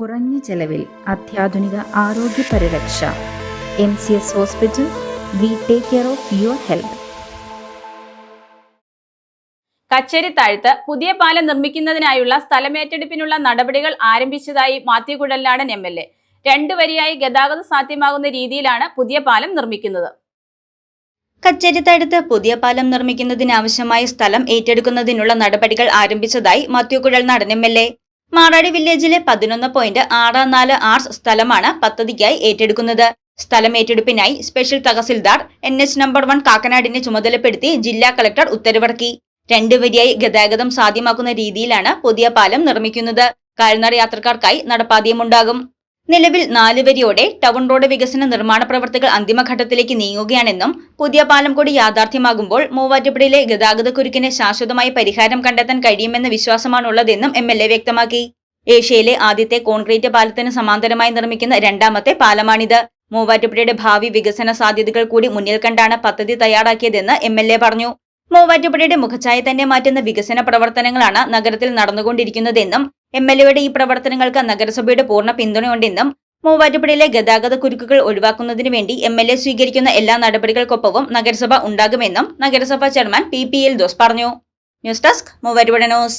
കുറഞ്ഞ ചെലവിൽ അത്യാധുനിക ആരോഗ്യ പരിരക്ഷ. M C S hospital we take care of your health. കച്ചേരിത്താഴ്ത്ത് പുതിയ പാലം നിർമ്മിക്കുന്നതിനായുള്ള സ്ഥലമേറ്റെടുപ്പിനുള്ള നടപടികൾ ആരംഭിച്ചതായി Mathew Kuzhalnadan M L A. രണ്ടു വരിയായി ഗതാഗതം സാധ്യമാകുന്ന രീതിയിലാണ് പുതിയ പാലം നിർമ്മിക്കുന്നത്. കച്ചേരിത്തടുത്ത് പുതിയ പാലം നിർമ്മിക്കുന്നതിനാവശ്യമായ സ്ഥലം ഏറ്റെടുക്കുന്നതിനുള്ള നടപടികൾ ആരംഭിച്ചതായി Mathew Kuzhalnadan M L A. Maradi വില്ലേജിലെ പതിനൊന്ന് പോയിന്റ് ആറ് നാല് ആർസ് സ്ഥലമാണ് പദ്ധതിക്കായി ഏറ്റെടുക്കുന്നത്. സ്ഥലം ഏറ്റെടുപ്പിനായി special tahsildar N H number one കാക്കനാടിനെ ചുമതലപ്പെടുത്തി ജില്ലാ കളക്ടർ ഉത്തരവിറക്കി. രണ്ടു വരിയായി ഗതാഗതം സാധ്യമാക്കുന്ന രീതിയിലാണ് പുതിയ പാലം നിർമ്മിക്കുന്നത്. കാൽനട യാത്രക്കാർക്കായി നടപ്പാതയുമുണ്ടാകും. നിലവിൽ നാലുവരിയോടെ ടൗൺ റോഡ് വികസന നിർമ്മാണ പ്രവർത്തികൾ അന്തിമഘട്ടത്തിലേക്ക് നീങ്ങുകയാണെന്നും പുതിയ പാലം കൂടി യാഥാർത്ഥ്യമാകുമ്പോൾ മൂവാറ്റുപുഴയിലെ ഗതാഗതക്കുരുക്കിന് ശാശ്വതമായ പരിഹാരം കണ്ടെത്താൻ കഴിയുമെന്ന വിശ്വാസമാണുള്ളതെന്നും എം എൽ എ വ്യക്തമാക്കി. ഏഷ്യയിലെ ആദ്യത്തെ കോൺക്രീറ്റ് പാലത്തിന് സമാന്തരമായി നിർമ്മിക്കുന്ന രണ്ടാമത്തെ പാലമാണിത്. മൂവാറ്റുപുഴയുടെ ഭാവി വികസന സാധ്യതകൾ കൂടി മുന്നിൽ കണ്ടാണ് പദ്ധതി തയ്യാറാക്കിയതെന്ന് എം എൽ എ പറഞ്ഞു. മൂവാറ്റുപുഴയുടെ മുഖച്ഛായ തന്നെ മാറ്റുന്ന വികസന പ്രവർത്തനങ്ങളാണ് നഗരത്തിൽ നടന്നുകൊണ്ടിരിക്കുന്നതെന്നും എം എൽ എയുടെ ഈ പ്രവർത്തനങ്ങൾക്ക് നഗരസഭയുടെ പൂർണ പിന്തുണയുണ്ടെന്നും മൂവാറ്റുപുഴയിലെ ഗതാഗത കുരുക്കുകൾ ഒഴിവാക്കുന്നതിന് വേണ്ടി എം എൽ എ സ്വീകരിക്കുന്ന എല്ലാ നടപടികൾക്കൊപ്പവും നഗരസഭ ഉണ്ടാകുമെന്നും നഗരസഭാ chairman P P Eldhose പറഞ്ഞു. News desk Muvattupuzha news.